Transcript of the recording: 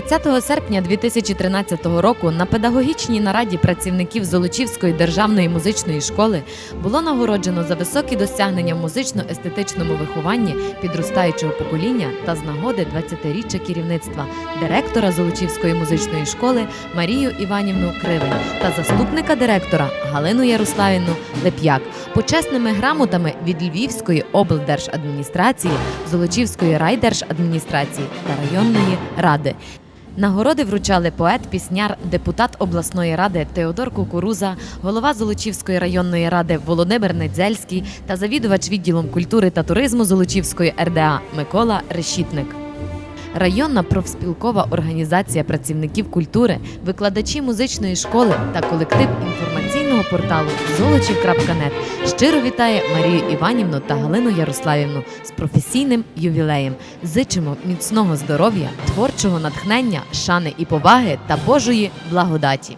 30 серпня 2013 року на педагогічній нараді працівників Золочівської державної музичної школи було нагороджено за високі досягнення в музично-естетичному вихованні підростаючого покоління та з нагоди 20-річчя керівництва директора Золочівської музичної школи Марію Іванівну Кривень та заступника директора Галину Ярославівну Леп'як почесними грамотами від Львівської облдержадміністрації, Золочівської райдержадміністрації та районної ради. Нагороди вручали поет, пісняр, депутат обласної ради Теодор Кукуруза, голова Золочівської районної ради Володимир Недзельський та завідувач відділом культури та туризму Золочівської РДА Микола Решітник. Районна профспілкова організація працівників культури, викладачі музичної школи та колектив інформаційного порталу Золочів.нет щиро вітає Марію Іванівну та Галину Ярославівну з професійним ювілеєм. Зичимо міцного здоров'я, творчого натхнення, шани і поваги та Божої благодаті.